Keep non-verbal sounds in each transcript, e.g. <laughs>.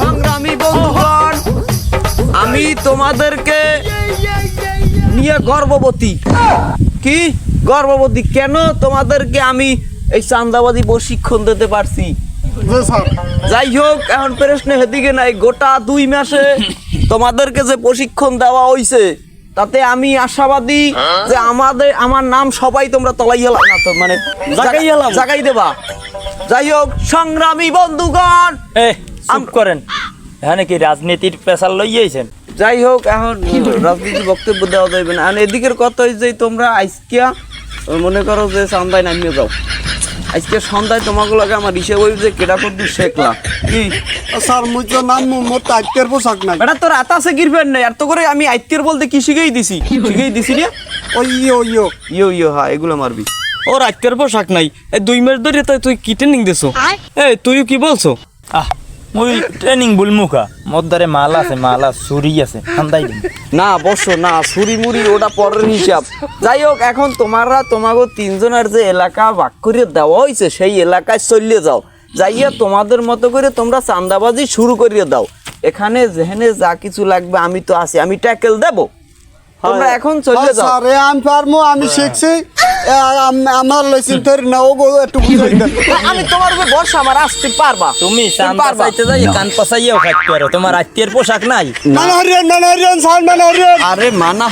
সংগ্রামী বন্ধুগণ আমি তোমাদেরকে নিয়ে গর্ভবতী। কি? গর্ভবতী কেন তোমাদেরকে আমি এই চান্দাবাদী প্রশিক্ষণ দিতে পারছি? যাই হোক এখন প্রশ্ন হেদিকে নাই। গোটা দুই মাসে তোমাদেরকে যে প্রশিক্ষণ দেওয়া হইছে তাতে আমি আশাবাদী যে আমাদের আমার নাম সবাই তোমরা তলাই হেলাম না তো মানে জাগাই হেলাম জাগাই দেবা। যাই হোক সংগ্রামী বন্ধুগণ করেন। এখানে কি রাজনীতির পেশাল লইয়েছেন যাই হোক এখন রাজনীতি বক্তব্য দেওয়া যাবে না। আর এদিকের কথা হচ্ছে যে তোমরা আজকিয়া মনে করো যে সন্ধ্যায় নামিয়ে যাও। আজকে সন্ধ্যায় তোমাকে লাগে আমার হিসেব হইব যে কেডা করতে শেখলা। কি? স্যার মুই তো নাম মোর তো পোশাক নাই। বেটা তোর আতাসে গিরবেন না এত করে আমি আইতের বলতে কি শিখেই দিছি? শিখেই দিছি রে। ওই ইয়ো ইয়ো। ইয়ো ইয়ো হ্যাঁ এগুলো মারবি। ও রাতের পোশাক নাই। এই দুই মাস ধরে তো তুই কি ট্রেনিং দিছো? এই তুই কি বলছো? আহ মুই ট্রেনিং বুলমুখা মদ্দারে মাল আছে মাল আছে ছুরি আছে ঠান্ডাই দিন না বসো না ছুরি মুড়ি ওটা পরের হিসাব। যাই হোক এখন তোমারা তোমাকে তিনজনের যে এলাকা ভাগ করে দেওয়া হয়েছে সেই এলাকায় চলিয়ে যাও। যাইয়া তোমাদের মতো করে তোমরা চান্দাবাজি শুরু করিয়ে দাও। এখানে যেখানে যা কিছু লাগবে আমি তো আছি আমি ট্যাকেল দেব। তোমরা এখন চলে যাও। আমি পারমু আমি শিখছি। এ, আম- আমার লইছেন তোর না ও গো একটু আমি তোমার উপর ভরসা আমার আসতে পারবা। তুমি পারবা। চাইতে যাই কান পাসাইয়াও খাইতে পারো তোমার আত্মীয়ের পোশাক নাই? হরিয়ান আরে মানা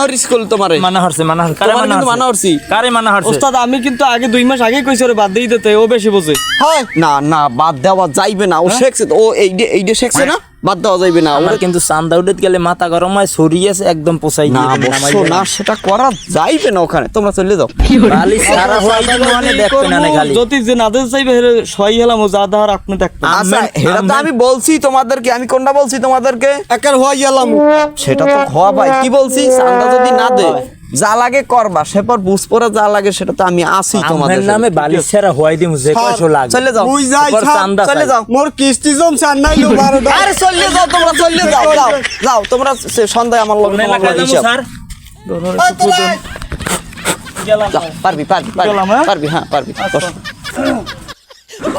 হরি স্কুল তোমারে। মানা হরছে মানা হরছে কারে তোমার মানা কিন্তু মানা কারে মানাহরছে ওস্তাদ আমি কিন্তু আগে দুই মাস আগে কইছি ওরে বাদ দিয়ে দিতে ও বেশি বোঝে। হয়। না না বাদ দেওয়া যাইবে না। ও শেখছে তো, ও এই যে এই যে শেখছে না? বাদ দেওয়া যাইবে না আমার ওরে কিন্তু চান্দা উঠে গেলে মাথা গরম হয় ছুরি আছে একদম পোসাই না দিয়ে। না সেটা করা যাইবে না ওখানে তোমরা চলে যাও। বালি সারা হয়ে মানে দেখবে না না খালি। যদি যে নাদের চাইবে হেরে সই হেলাম ও যা ধার আপনি দেখবেন। আচ্ছা এটা তো আমি বলছি তোমাদেরকে আমি কোনটা বলছি তোমাদেরকে? একের হয়ে গেলাম সেটা তো হওয়া ভাই কি বলছি? চান্দা যদি না দে যা লাগে করবা সেপর বুঝ পরে যা লাগে সেটা তো আমি আসি তোমাদের নামে হওয়াই দিমু যে কয়শো লাগে। চলে যাও। মুই যাই চলে যাও। মোর কিস্তি জম স্যার নাই লো আরে চলে যাও তোমরা চলে যাও যাও যাও। তোমরা সন্ধ্যায় আমার লগে। স্যার? পারবি পারবি পারবি। হ্যাঁ? পারবি হ্যাঁ পারবি বস।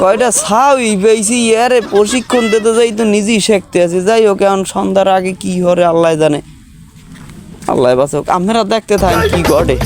কয়টা ছাউই বেশি ইয়ারে প্রশিক্ষণ দিতে যাই তো নিজেই শিখতে আছে। যাই হোক এখন সন্ধ্যার আগে কি হরে আল্লাহ জানে। আল্লাহ বাঁচক আপনারা দেখতে থাকেন কি ঘটে।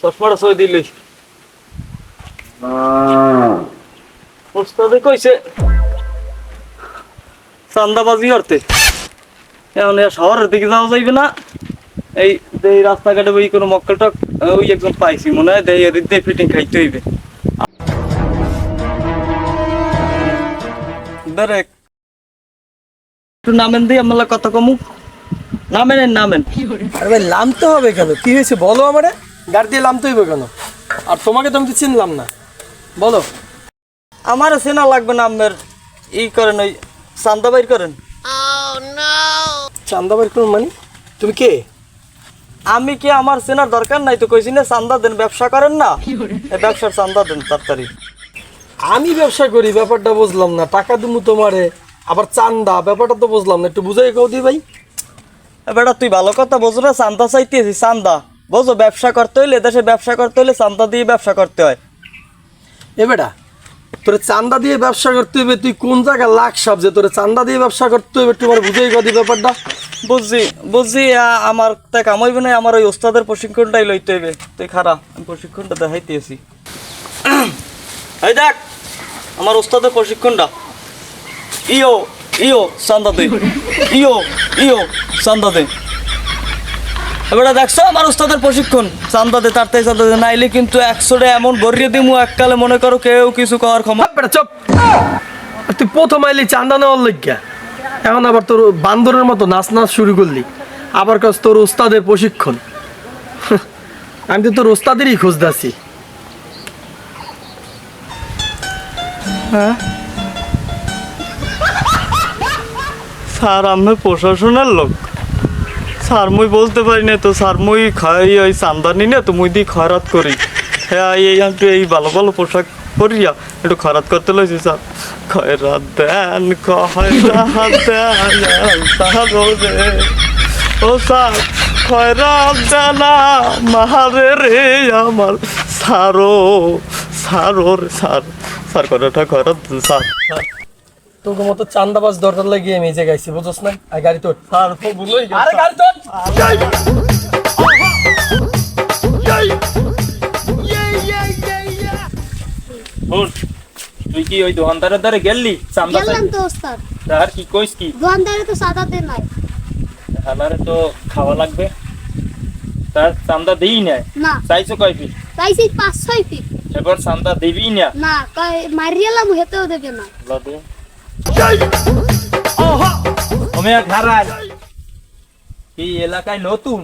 চশমাটা সই দিলি। ওস্তাদে কইছে চান্দাবাজি করতে। এখন শহরের দিকে যাওয়া যাইবে না। এই এই রাস্তাঘাটে ওই কোনো মক্কেল টক ওই একজন পাইছি মনে হয় দেই এদিক দিয়ে ফিটিং খাইতে হইবে। দেখ একটু নামেন দিই আমার কথা কমু। নামেন নামেন। আরে ভাই নামতে হবে কেন? কি হয়েছে বলো আমারে। গাড়ি দিয়ে নামতে হইবে কেন? আর তোমাকে তো আমি তো চিনলাম না। বলো। আমার চেনা লাগবে না আপনার ই করেন ওই চান্দা বাইর করেন। চান্দা বাড়ি করুন মানে? তুমি কে? আমি কি আমার চেনার দরকার নাই? তো কইছি না চান্দা দেন ব্যবসা করেন না। ব্যবসার চান্দা দেন তাড়াতাড়ি। আমি ব্যবসা করি ব্যাপারটা বুঝলাম না। টাকা দিমু তোমারে আবার চান্দা ব্যাপারটা তো বুঝলাম না। একটু বুঝাই কাউ দি ভাই। এ বেটা তুই ভালো কথা বোঝো না চান্দা চাইতেছি চান্দা। বোঝো ব্যবসা করতে হইলে দেশে ব্যবসা করতে হইলে চান্দা দিয়ে ব্যবসা করতে হয়। এ বেটা তোরে চান্দা দিয়ে ব্যবসা করতে হইবে তুই কোন জায়গায় লাখ সাপ যে তোরে চান্দা দিয়ে ব্যবসা করতে একটু আমার বুঝাই কাউ দি ব্যাপারটা। বুঝছি বুঝছি আমার তা কামাইবে না, আমার ওই ওস্তাদের প্রশিক্ষণটাই লইতে হবে। তুই খারা আমি প্রশিক্ষণটা দেখাইতেছি এই দেখ, আমার ওস্তাদের প্রশিক্ষণটা। ইও ইও চান্দা দে। ইও ইও চান্দা দে। এবারে দেখছ আমার ওস্তাদের প্রশিক্ষণ। চান্দা দে তার থেকে চান্দা দে নাইলে কিন্তু একশোটা এমন ভরিয়ে দিমু এককালে মনে করো কেউ কিছু করার ক্ষমা চুপ বেটা চুপ। তুই প্রথম আইলি চান্দা নেওয়ার লজ্ঞা এখন আবার তোর বান্দরের মতো নাচ নাচ শুরু করলি। আবার কাজ তোর ওস্তাদের প্রশিক্ষণ। <laughs> আমি তো তোর ওস্তাদেরই খুঁজতেছি স্যার আমি প্রশাসনের লোক। স্যার মুই বলতে পারি না তো স্যার মুই খাই ওই চান্দা নি তো মুই দি খয়রাত করি। হ্যাঁ এই একটু এই ভালো ভালো পোশাক পরিয়া একটু খরাত করতে লইছি স্যার। খয়রাত দেন খয়রাত দেন সারো ও স্যার খয়রাত দেনা মাহারে রে আমার সারো সারো রে স্যার। স্যার কয়টা খয়রাত দেন, স্যার। স্যার তোর মতো চান্দাবাজ দরকার লাগিয়ে আমি এই জায়গায় আইছি বুঝছ না? আর গাড়ি তোর। স্যার ভুলই আরে গাড়ি তুই কি ওই দোকানদারের দ্বারে গেলি চান্দা গেলাম তো ওস্তাদ। আর কি কইস কি? দোকানদারে তো সাদা দে নাই। খাবারে তো খাওয়া লাগবে। তার চান্দা দিই না না। চাইছো কয় ফিট? চাইছি পাঁচ ছয় ফিট। এবার চান্দা দিবি না? না কয় মারিয়ালাম হেতেও দেবে না। লদে ওমিয়া খারাজ এই এলাকায় নতুন?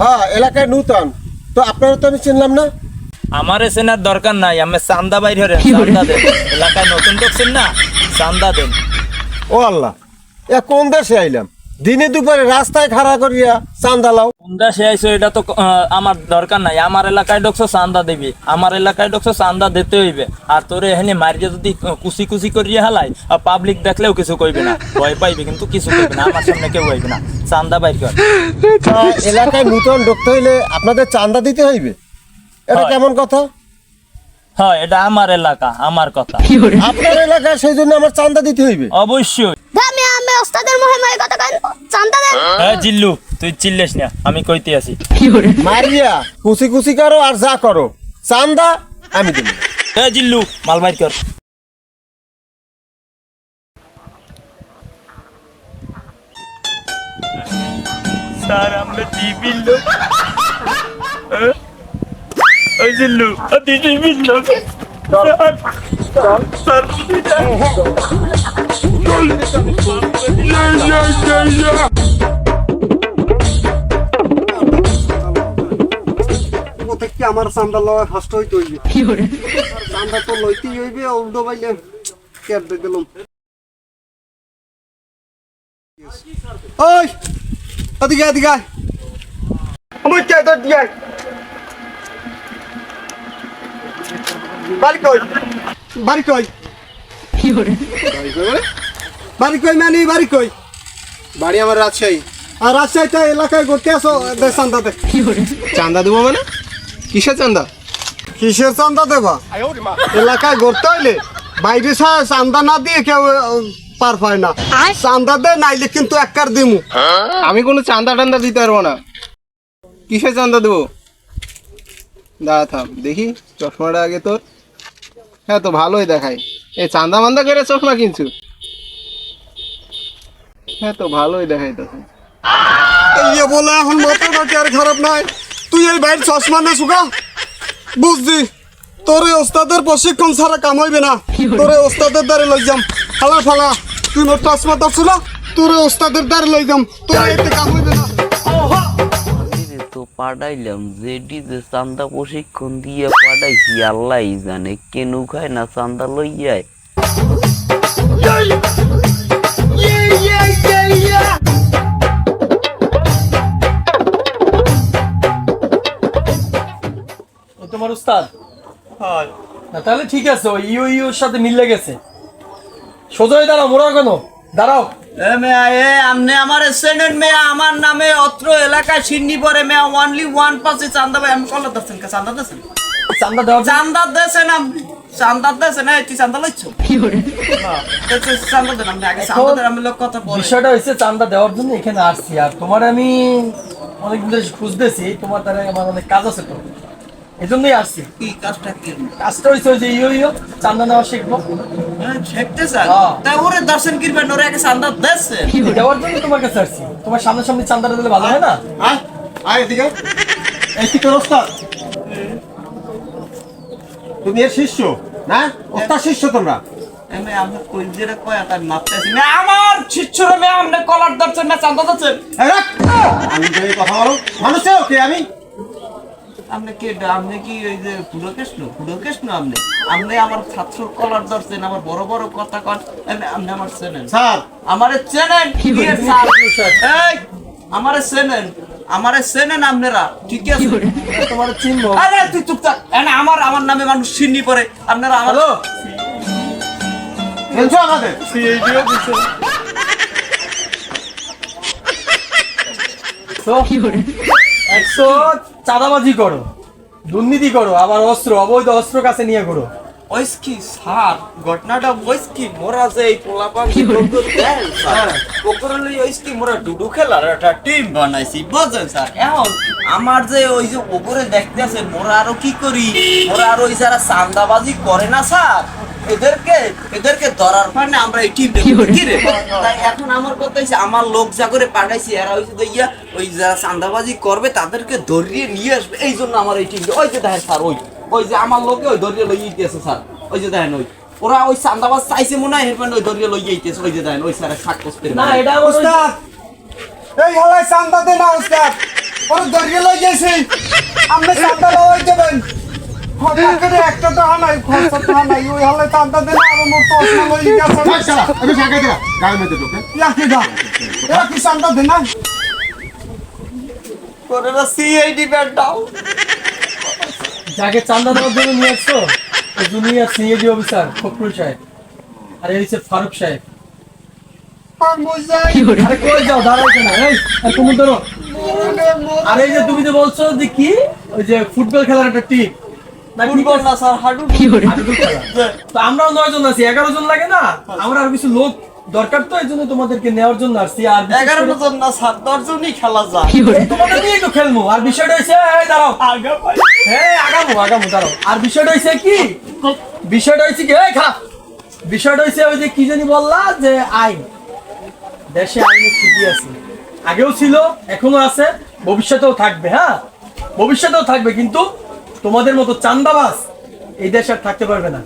হ্যাঁ এলাকায় নতুন। তো আপনারা তো আমি চিনলাম না। আমারে চেনার দরকার নাই আমি চান্দা বাইর হরে চান্দা দেন। এলাকায় নতুন ঢুকছেন না চান্দা দেন। ও আল্লাহ এ কোন দেশে আইলাম? দিনে দুপুরে রাস্তায় খাড়া করিয়া চান্দা লাও। এটা তো আমার দরকার নাই। আমার এলাকায় ঢুকছো চান্দা দিবি। আমার এলাকায় ঢুকছো চান্দা দিতে হইবে। আর তোরে এখানে মারিয়ে যদি কুচি কুচি করিয়ে হালাই পাবলিক দেখলেও কিছু কইবে না। ভয় পাইবে কিন্তু কিছু কইবে না। আমার সামনে কেউ হইবে না। চান্দা বাইর কর। এলাকায় নূতন ঢুকতে হইলে আপনাদের চান্দা দিতে হইবে? এটা কেমন কথা? হয় এটা আমার এলাকা আমার কথা। আপনার এলাকায় সেই জন্য আমার চান্দা দিতে হইবে? অবশ্যই। দামে আমি ওস্তাদের মহিমায় কথা কেন চান্দা দেন। হ্যাঁ জিল্লু। তুই চিল্লিস না আমি কইতে আছি। মারিয়া কুচি কুচি করো আর যা করো। চান্দা আমি দেব। হ্যাঁ জিল্লু মাল বাইর কর। স্যার আমরা টিভির লোক? ওই জিল্লু আমি টিভির লোক। স্যার, প্রত্যেককে আমার চান্দা লওয়া ফার্স্ট হইতে হইবে? চান্দা তো লইতেই হইবে উল্টো পাইলে কেট দিয়ে দিলাম। ওই এদিকে এদিকে আয়। আমার কে তোর দিয়ে আয়। বাড়ি কই বাড়ি কই বাড়ি কই মানে? বাড়ি কই? বাড়ি আমার রাজশাহী। আর রাজশাহীতে এলাকায় ঘুরতে আসো দে চান্দা দে। চান্দা দেবো মানে? কিসের চান্দা? কিসের চান্দা দেবা? এলাকায় ঘুরতে হইলে বাইরে চান্দা না দিয়ে কেউ পার পায় না। চান্দা দে নাইলে কিন্তু একবার দিমু। আমি কোনো চান্দা টান্দা দিতে পারব না। কিসের চান্দা দেবো? দাঁড়া থাম দেখি চশমাটা আগে তোর। হ্যাঁ তো ভালোই দেখায় এই চান্দা মান্দা করে চশমা কিনছু? হ্যাঁ তো ভালোই দেখাই তো ইয়ে বলে এখন মাথাটা কি আর খারাপ নাই? তুই এই বাইরে চশমা নে সুগা। বুঝছি। তোর ওস্তাদের প্রশিক্ষণ ছাড়া কাম হইবে না। তোর ওস্তাদের দ্বারে লই যাম। ফালা ফালা। তুই মোর চশমা ধরছিল তোর এই ওস্তাদের দ্বারে লই যাম। তোর এতে কাম হইবে না। তো পাঠাইলাম যেডি যে চান্দা প্রশিক্ষণ দিয়ে পাঠাইছি আল্লাহ জানে। কেনু খায় না চান্দা লইয়ায়। ও উস্তাদ না তাহলে ঠিক আছে ওই ইউ ইউর সাথে মিলে গেছে। সোজা হয়ে দাঁড়াও মোড়া কেন? দাঁড়াও। এ মেয়া এ আমনে আমার সেনেট মেয়া আমার নামে অত্র এলাকায় সিন্নি পরে মেয়া ওনলি ওয়ান পাসে চান্দা ভাই আমি কল দিচ্ছেন কে? চান্দা দিচ্ছেন চান্দা দেওয়ার চান্দা দেছেন আপনি চান্দা দেছেন এই তুই চান্দা লইছো? চান্দা দেন আপনি আগে চান্দা দেন আমি লোক কথা বলে। বিষয়টা চান্দা দেওয়ার জন্য এখানে আসছি। আর তোমার আমি অনেকদিন ধরে খুঁজতেছি তোমার দ্বারা আমার অনেক কাজ আছে তো। এই জন্যই আসছি। কি কাজটা কি? কাজটা ওই যে চান্দা নেওয়া শিখব। হ্যাঁ শেখতে স্যার হ্যাঁ। তাই ওরে দর্শন করবেন ওরে আগে চান্দা দেছেন দেওয়ার জন্য তোমার কাছে আসছি। তোমার সামনে সামনে চান্দাটা দিলে ভালো হয় না? আয় আয় এদিকে। এই কি তোর ওস্তাদ তুমি এর শিষ্য না? ওস্তাদ শিষ্য তোমরা। আমি আমি কই যেটা কয় তার মাপতেছি? না আমার শিষ্যরে মে আমনে কলার দর্শন না চান্দা। আমি কথা বলো মানুষ কে আমি? আপনি কি আপনি কি ওই যে পুরকৃষ্ণ পুরকৃষ্ণ আপনি আপনি আমার ছাত্র কলার ধরছেন আমার বড় বড় কথা কন আপনি আপনি আমার চেনেন। স্যার। আমারে চেনেন? আমারে চেনেন? আমারে চেনেন আপনারা ঠিক আছে? তোমার চিনবো আরে তুই চুপ থাক। এনে আমার আমার নামে মানুষ চিনি পরে। আপনারা আমার খেলছো আমাদের একশো চাঁদাবাজি করো দুর্নীতি করো আবার অস্ত্র অবৈধ অস্ত্র কাছে নিয়ে করো ওইস কি স্যার ঘটনাটা ওইস কি মোরা যে এই পোলাপান ওইস কি মোরা ডুডু খেলার একটা টিম বানাইছি বুঝছেন স্যার? এখন আমার যে ওই যে ওপরে দেখতেছে মোরা আরও কি করি? মোরা আরও ওই যারা চান্দাবাজি করে না স্যার এদেরকে এদেরকে ধরার পারে আমরা এই টিম রে? তাই এখন আমার কথা হইছে আমার লোক যা করে পাঠাইছি এরা হইছে তো ইয়া ওই যারা চান্দাবাজি করবে তাদেরকে ধরিয়ে নিয়ে আসবে। এই জন্য আমার এই টিম ওই যে দেখেন স্যার ওই ওই যে আমার লোকে ওই ধরিয়ে লই গিয়েছে স্যার। ওই যে দেখেন ওই ওরা ওই চান্দাবাজ চাইছে মনে হয় হেরপেন ওই ধরিয়ে লই গিয়েছে ওই যে দেখেন ওই স্যারের সাক্ষস পেরে না এটা উস্তাদ এই চান্দা দে না উস্তাদ ওর দরিয়ে লই গেছি আপনি চান্দা লওয়াই দেবেন। হঠাৎ যাকে চান্দা দেওয়ার জন্য নিয়ে আসছো জুনিয়র সিএডি অফিসার ফখরুল সাহেব। আর এই হচ্ছে ফারুক সাহেব। আরে যাও না আর তুমি ধরো। এই যে তুমি যে বলছো যে কি? ওই যে ফুটবল খেলার একটা টিম আমরাও নয় জন আছি এগারো জন লাগে না? আমরা আর কিছু লোক দরকার তো এই জন্য তোমাদেরকে নেওয়ার জন্য আসছি। আর এগারো জন না স্যার দশ জনই খেলা যায়। তোমাদের নিয়েই তো খেলব। আর বিষয়টা হচ্ছে দাঁড়াও। হ্যাঁ আগামো আগামো দাঁড়াও। আর বিষয়টা হচ্ছে কি? বিষয়টা হচ্ছে কি? খারাপ। বিষয়টা হচ্ছে ওই যে কি জানি বললা যে আইন। দেশে আইন ঠিকই আছে। আগেও ছিল এখনও আছে ভবিষ্যতেও থাকবে হ্যাঁ? ভবিষ্যতেও থাকবে কিন্তু তোমাদের মতো চান্দাবাজ এই দেশে আর থাকতে পারবে না।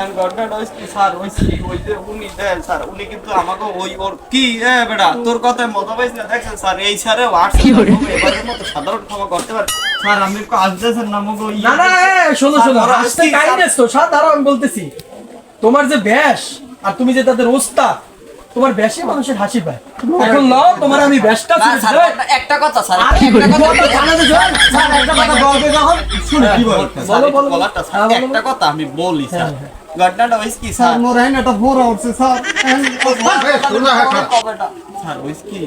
And ঘটনাটা হইছে কি স্যার ওই ওই যে উনি দেন স্যার উনি কিন্তু আমাকে ওই ওর কি এ বেটা তোর কথায় মতো পাইছ না। দেখছেন স্যার এই স্যারে এবারের মতো সাধারণ ক্ষমা করতে পারে। স্যার আমি একটু আসতেছেন না না না শোনো শোনো স্যার, আসতে কাইন্ডনেস তো সাত বলতেছি। তোমার যে ব্যাস আর তুমি যে তাদের ওস্তাদ তোমার ব্যাসে মানুষের হাসি পায়। এখন নাও তোমার আমি ব্যাসটা একটা- একটা কথা স্যার একটা কথা একটা বলবে? যখন শুনে কি বলো, স্যার হ্যাঁ, বলো, একটা কথা আমি বলি স্যার। হ্যাঁ, ঘটনাটা হইছে কি স্যার। মোর হ্যাঁ এটা ফোরা উঠছে স্যার। স্যার কি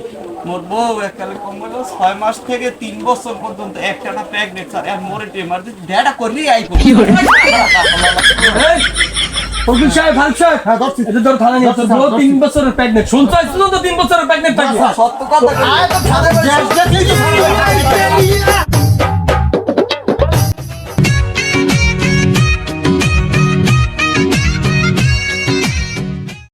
মোর বউ একালে কম ছয় মাস থেকে তিন বছর পর্যন্ত একটানা প্রেগনেন্ট স্যার। আর মোরে টেমার ডেটা করলি আই এই, ফকির সাহেব, ফারুক সাহেব, হ্যাঁ ধরছি। এটা ধর থানা নিয়ে আসো। বউ তিন বছরের প্রেগনেন্ট শুনছো? শুনো তো তিন বছরের প্রেগনেন্ট থাকবে সত্য কথা